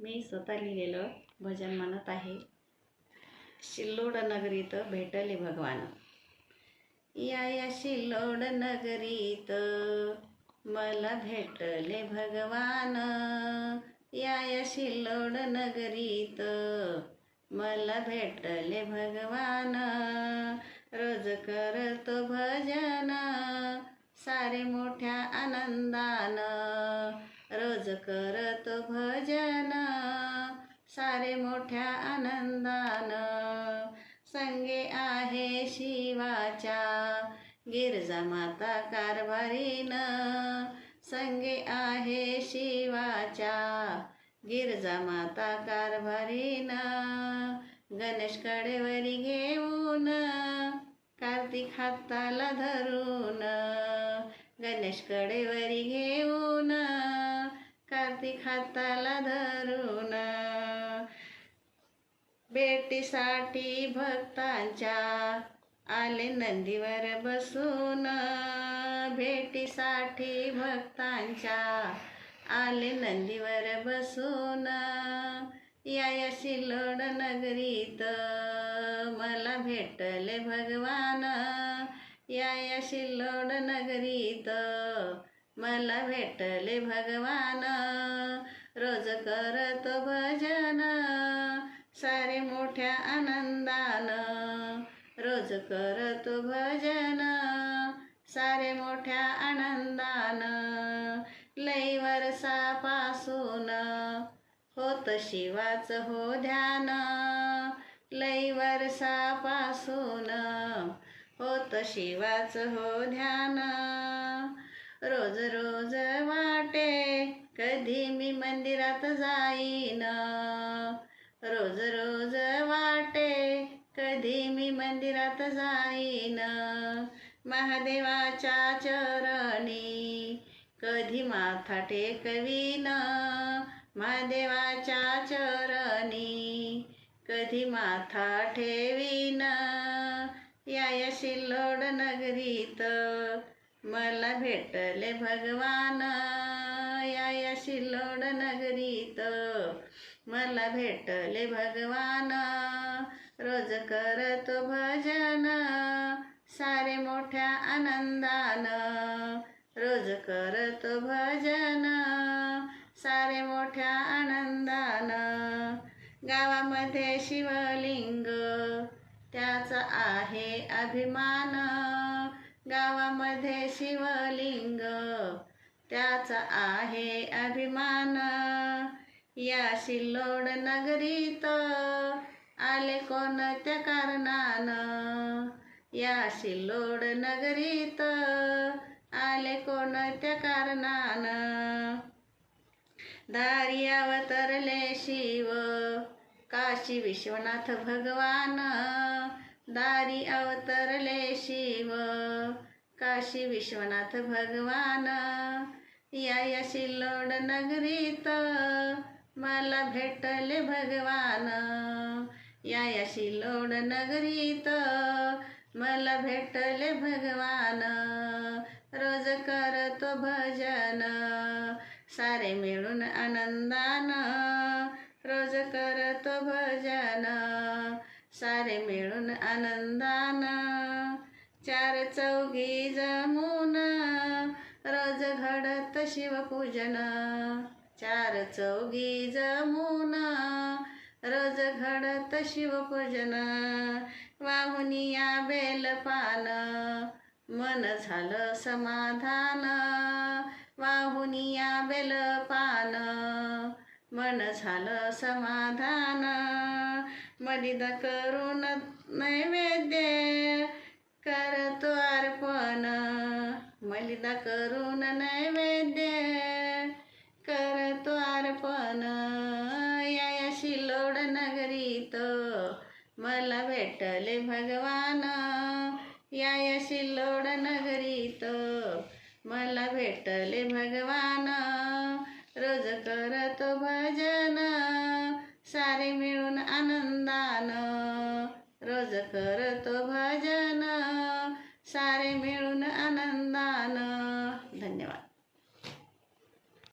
मी स्वतः लिहिलेलं भजन म्हणत आहे. शिल्लोड नगरीत भेटले भगवान. या या शिल्लोड नगरीत मला भेटले भगवान. या या शिल्लोड नगरीत मला भेटले भगवान. रोज करतो भजन सारे मोठ्या आनंदानं. रोज करतो भजन सारे मोठ्या आनंदान. संगे आहे शिवाच्या गिरजा माता कारभारीन. संगे आहे शिवाच्या गिरजा माता कारभारीन. गणेश कडेवरी घेऊन कार्तिक हाताला धरून. गणेश कडेवरी घेऊन कार्तिक हाताला धरून. भेटीसाठी भक्तांच्या आले नंदीवर बसून. भेटीसाठी भक्तांच्या आले नंदीवर बसून. या या शिलोड नगरीत मला भेटले भगवान. या या शिल्लोड नगरीत मला भेटले भगवान. रोज करतो भजन सारे मोठ्या आनंदान. रोज करतो भजन सारे मोठ्या आनंदान. लई वर्षापासून होत शिवाच हो ध्यान. लई वर्षापासून होत शिवाच हो ध्यान. रोज रोज वाटे कधी मी मंदिरात जाईन. रोज रोज वाटे कधी मी मंदिरात जाईन. महादेवाच्या चरणी कधी माथा टेकवीन. महादेवाच्या चरणी कधी माथा ठेवीन. या या शिल्लोड नगरीत मला भेटले भगवान या या शिल्लोड नगरीत. मला भेटले भगवान रोज करतो भजन सारे मोठ्या आनंदान. रोज करतो भजन सारे मोठ्या आनंदान. गावामध्ये शिवलिंग त्याचा आहे अभिमान. गावामध्ये शिवलिंग त्याचा आहे अभिमान. या शिल्लोड नगरीत आले कोणत्या कारणानं? या शिल्लोड नगरीत आले कोणत्या कारणानं? दारी अवतरले शिव काशी विश्वनाथ भगवान. दारी अवतरले शिव. काशी विश्वनाथ भगवान. या या शिल्लोड नगरीत मला भेटले भगवान. या या शिल्लोड नगरीत मला भेटले भगवान. रोज करतो भजन सारे मिळून आनंदान. रोज करतो भजन सारे मिळून आनंदान. चार चौघी जमून रोज घडत शिवपूजन. चार चौघी जमून रोज घडत शिवपूजन. वाहुनिया बेलपान. मन झालं समाधान. वाहुनिया बेलपान. मन झालं समाधान. मलिद करून नैवेद्य करतो अर्पण. मलिदा करून नैवेद्य करतो अर्पण. या शिलोड नगरीत मला भेटले भगवान. या शिलोड शिल्लोड नगरीत मला भेटले भगवान. रोज करतो भजन. सारे मिळून आनंदान रोज करतो भजन. सारे मिळून आनंदान